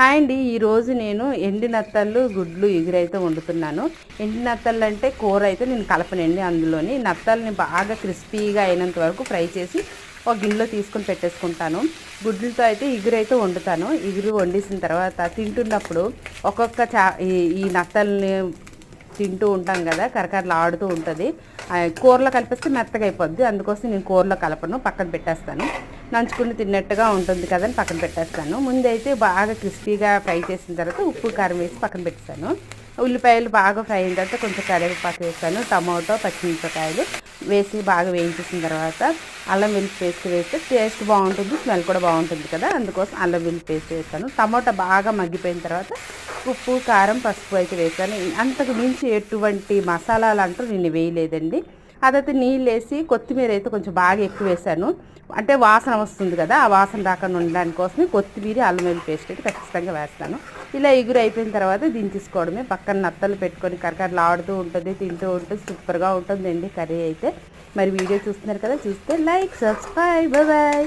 Hi అండి. ఈరోజు నేను ఎండి నత్తళ్ళు గుడ్లు ఎగురైతే వండుతున్నాను. ఎండి నత్తళ్ళు అంటే కూర అయితే నేను కలపనండి అందులోని. నత్తల్ని బాగా క్రిస్పీగా అయినంత వరకు ఫ్రై చేసి ఒక గిన్నెలో తీసుకొని పెట్టేసుకుంటాను. గుడ్లతో అయితే ఇగురైతే వండుతాను. ఇగురు వండేసిన తర్వాత తింటున్నప్పుడు ఒక్కొక్క చా ఈ ఈ నత్తల్ని తింటూ ఉంటాం కదా కరకరలు ఆడుతూ ఉంటుంది కూరలో కలిపిస్తే మెత్తగా అయిపోద్ది. అందుకోసం నేను కూరలో కలపను. పక్కన పెట్టేస్తాను. నంచుకుని తిన్నట్టుగా ఉంటుంది కదని పక్కన పెట్టేస్తాను. ముందైతే బాగా క్రిస్పీగా ఫ్రై చేసిన తర్వాత ఉప్పు కారం వేసి పక్కన పెట్టేస్తాను. ఉల్లిపాయలు బాగా ఫ్రై అయిన తర్వాత కొంచెం కరివేపాకు వేస్తాను. టమాటో పచ్చిమిరపకాయలు వేసి బాగా వేయించేసిన తర్వాత అల్లం వెల్లి పేస్ట్ వేస్తే టేస్ట్ బాగుంటుంది స్మెల్ కూడా బాగుంటుంది కదా. అందుకోసం అల్లం వెల్లి పేస్ట్ వేస్తాను. టమాటా బాగా మగ్గిపోయిన తర్వాత ఉప్పు కారం పసుపు అయితే వేసాను అంతకు మించి ఎటువంటి మసాలాలు అంటూ నేను వేయలేదండి. అదైతే నీళ్ళు వేసి కొత్తిమీర అయితే కొంచెం బాగా ఎక్కువ వేసాను. అంటే వాసన వస్తుంది కదా ఆ వాసన రాకుండా ఉండడానికి కోసమే కొత్తిమీర అల్లం వెల్లి పేస్ట్ అయితే ఖచ్చితంగా వేస్తాను. ఇలా ఎగురు అయిపోయిన తర్వాత దించేసుకోవడమే. పక్కన నత్తలు పెట్టుకొని కరకరలు ఆడుతూ ఉంటుంది తింటూ ఉంటుంది సూపర్గా ఉంటుందండి కర్రీ అయితే. మరి వీడియో చూస్తున్నారు కదా చూస్తే లైక్ సబ్స్క్రైబ్ బాయ్.